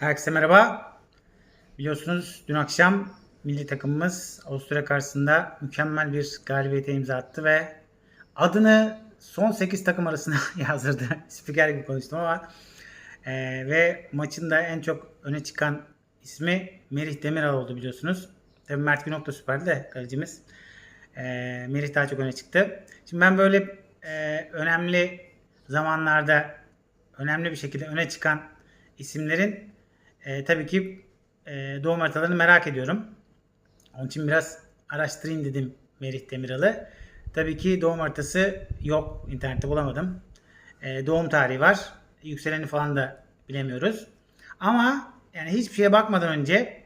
Herkese merhaba. Biliyorsunuz dün akşam milli takımımız Avusturya karşısında mükemmel bir galibiyete imza attı ve adını son 8 takım arasına yazdırdı. Spiker gibi konuştum ama e, ve maçın da en çok öne çıkan ismi Merih Demiral oldu biliyorsunuz. Tabii Mert Günok da süperdi de kalecimiz. E, Merih daha çok öne çıktı. Şimdi ben böyle e, önemli zamanlarda önemli bir şekilde öne çıkan isimlerin e, tabii ki e, doğum haritalarını merak ediyorum. Onun için biraz araştırayım dedim Merih Demiral'ı. Tabii ki doğum haritası yok. internette bulamadım. E, doğum tarihi var. Yükseleni falan da bilemiyoruz. Ama yani hiçbir şeye bakmadan önce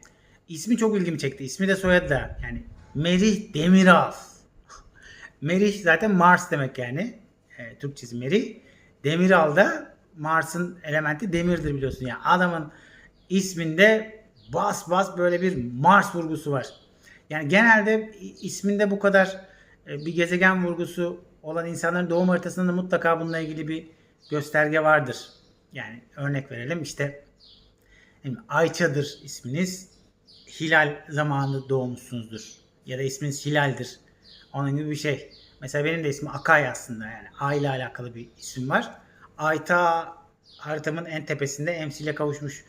ismi çok ilgimi çekti. İsmi de soyadı da. Yani Merih Demiral. Merih zaten Mars demek yani. E, Türkçesi Merih. Demiral da Mars'ın elementi demirdir biliyorsun. Yani adamın isminde bas bas böyle bir Mars vurgusu var. Yani genelde isminde bu kadar e, bir gezegen vurgusu olan insanların doğum haritasında da mutlaka bununla ilgili bir gösterge vardır. Yani örnek verelim işte Ayça'dır isminiz. Hilal zamanında doğmuşsunuzdur. Ya da isminiz Hilal'dir. Onun gibi bir şey. Mesela benim de ismim Akay aslında yani. Ay ile alakalı bir isim var. Ayta haritamın en tepesinde emsiyle kavuşmuş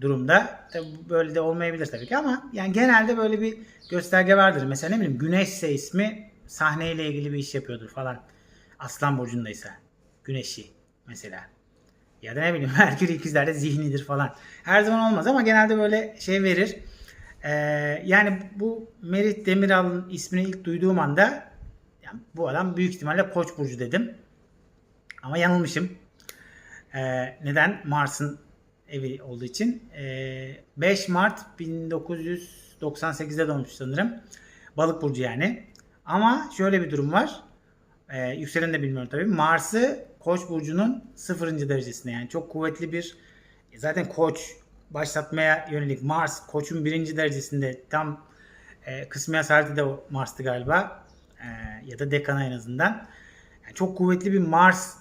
durumda. Tabi böyle de olmayabilir tabii ki ama yani genelde böyle bir gösterge vardır. Mesela ne bileyim Güneşse ismi sahneyle ilgili bir iş yapıyordur falan. Aslan burcundaysa Güneşi mesela. Ya da ne bileyim Merkür ikizlerde zihnidir falan. Her zaman olmaz ama genelde böyle şey verir. Ee, yani bu Merit Demiral'ın ismini ilk duyduğum anda yani bu adam büyük ihtimalle Koç burcu dedim. Ama yanılmışım. Ee, neden? Mars'ın evi olduğu için. Ee, 5 Mart 1998'de doğmuş sanırım. Balık burcu yani. Ama şöyle bir durum var. Ee, yükseleni de bilmiyorum tabii. Mars'ı Koç burcunun 0. derecesinde yani çok kuvvetli bir zaten Koç başlatmaya yönelik Mars Koç'un 1. derecesinde tam e, kısmi hasareti de Mars'tı galiba. E, ya da dekana en azından. Yani çok kuvvetli bir Mars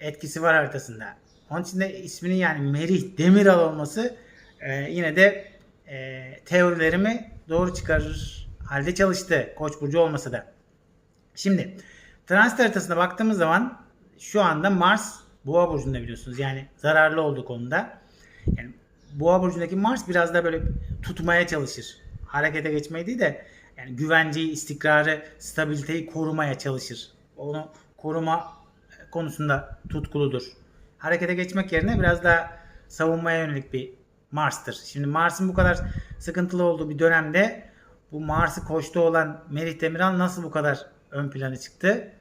etkisi var haritasında. Onun için de isminin yani Merih Demiral olması e, yine de e, teorilerimi doğru çıkarır halde çalıştı. Koç burcu olmasa da. Şimdi transit haritasına baktığımız zaman şu anda Mars Boğa burcunda biliyorsunuz. Yani zararlı olduğu konuda. Yani Boğa burcundaki Mars biraz da böyle tutmaya çalışır. Harekete geçmeyi değil de yani güvenceyi, istikrarı, stabiliteyi korumaya çalışır. Onu koruma konusunda tutkuludur. Harekete geçmek yerine biraz daha savunmaya yönelik bir Mars'tır. Şimdi Mars'ın bu kadar sıkıntılı olduğu bir dönemde bu Mars'ı koştu olan Merih Demiral nasıl bu kadar ön plana çıktı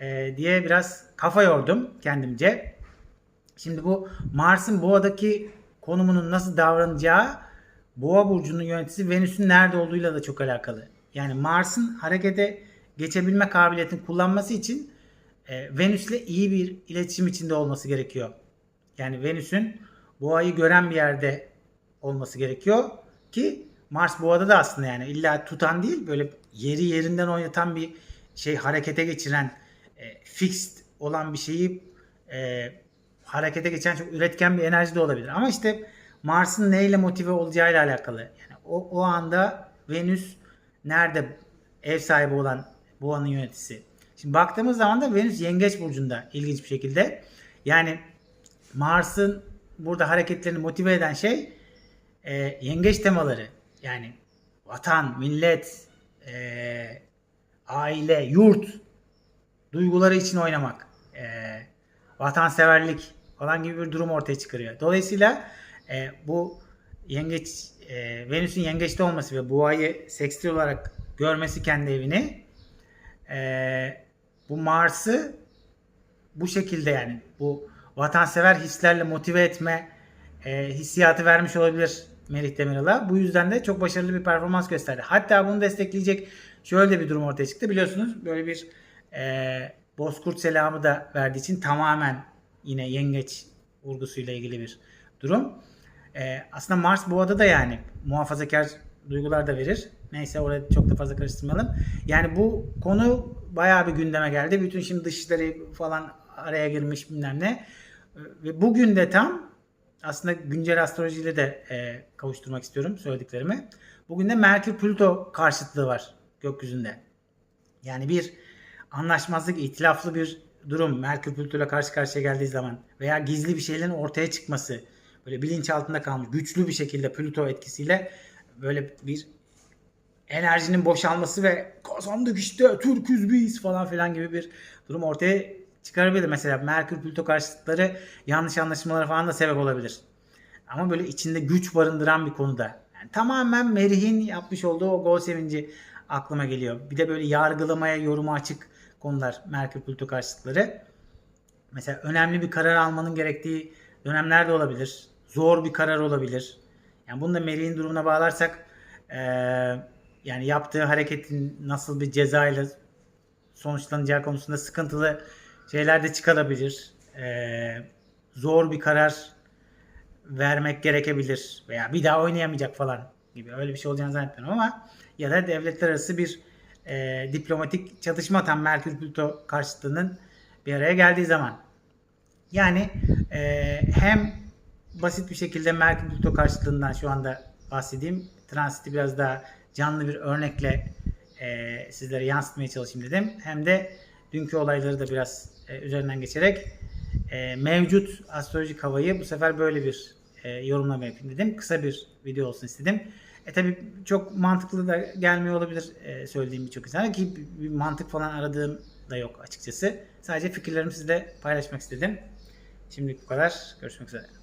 ee, diye biraz kafa yordum kendimce. Şimdi bu Mars'ın Boğa'daki konumunun nasıl davranacağı Boğa burcunun yöneticisi Venüs'ün nerede olduğuyla da çok alakalı. Yani Mars'ın harekete geçebilme kabiliyetini kullanması için e, Venüs'le iyi bir iletişim içinde olması gerekiyor. Yani Venüs'ün Boğa'yı gören bir yerde olması gerekiyor ki Mars Boğa'da da aslında yani illa tutan değil böyle yeri yerinden oynatan bir şey harekete geçiren e, fixed olan bir şeyi e, harekete geçen çok üretken bir enerji de olabilir. Ama işte Mars'ın neyle motive olacağıyla alakalı. Yani o, o anda Venüs nerede ev sahibi olan Boğa'nın yöneticisi. Şimdi baktığımız zaman da Venüs Yengeç burcunda ilginç bir şekilde. Yani Mars'ın burada hareketlerini motive eden şey e, yengeç temaları. Yani vatan, millet, e, aile, yurt duyguları için oynamak. E, vatanseverlik falan gibi bir durum ortaya çıkarıyor. Dolayısıyla e, bu yengeç e, Venüs'ün yengeçte olması ve boğayı sekstil olarak görmesi kendi evini e, bu Mars'ı bu şekilde yani bu vatansever hislerle motive etme e, hissiyatı vermiş olabilir Melih Demiral'a. Bu yüzden de çok başarılı bir performans gösterdi. Hatta bunu destekleyecek şöyle bir durum ortaya çıktı. Biliyorsunuz böyle bir e, Bozkurt selamı da verdiği için tamamen yine yengeç vurgusuyla ilgili bir durum. E, aslında Mars Boğa'da da yani muhafazakar duygular da verir. Neyse oraya çok da fazla karıştırmayalım. Yani bu konu bayağı bir gündeme geldi. Bütün şimdi dışları falan araya girmiş bilmem ne. Ve bugün de tam aslında güncel astrolojiyle de e, kavuşturmak istiyorum söylediklerimi. Bugün de Merkür Plüto karşıtlığı var gökyüzünde. Yani bir anlaşmazlık, itilaflı bir durum Merkür Plüto ile karşı karşıya geldiği zaman veya gizli bir şeylerin ortaya çıkması böyle bilinç altında kalmış güçlü bir şekilde Plüto etkisiyle böyle bir enerjinin boşalması ve kazandık işte Türküz biz falan filan gibi bir durum ortaya çıkarabilir. Mesela Merkür Plüto karşıtları yanlış anlaşmalara falan da sebep olabilir. Ama böyle içinde güç barındıran bir konuda. Yani tamamen Merih'in yapmış olduğu o gol sevinci aklıma geliyor. Bir de böyle yargılamaya, yoruma açık konular Merkür Plüto karşıtları. Mesela önemli bir karar almanın gerektiği dönemler de olabilir. Zor bir karar olabilir. Yani bunu da Merih'in durumuna bağlarsak eee yani yaptığı hareketin nasıl bir cezayla sonuçlanacağı konusunda sıkıntılı şeyler de çıkabilir. Ee, zor bir karar vermek gerekebilir veya bir daha oynayamayacak falan gibi öyle bir şey olacağını zannetmiyorum ama ya da devletler arası bir e, diplomatik çatışma tam Merkür Plüto karşıtlığının bir araya geldiği zaman. Yani e, hem basit bir şekilde Merkür Plüto karşıtlığından şu anda bahsedeyim. Transiti biraz daha canlı bir örnekle e, sizlere yansıtmaya çalışayım dedim. Hem de dünkü olayları da biraz e, üzerinden geçerek e, mevcut astrolojik havayı bu sefer böyle bir e, yorumlama yapayım dedim. Kısa bir video olsun istedim. E tabi çok mantıklı da gelmiyor olabilir e, söylediğim birçok insana ki bir mantık falan aradığım da yok açıkçası. Sadece fikirlerimi sizle paylaşmak istedim. Şimdilik bu kadar. Görüşmek üzere.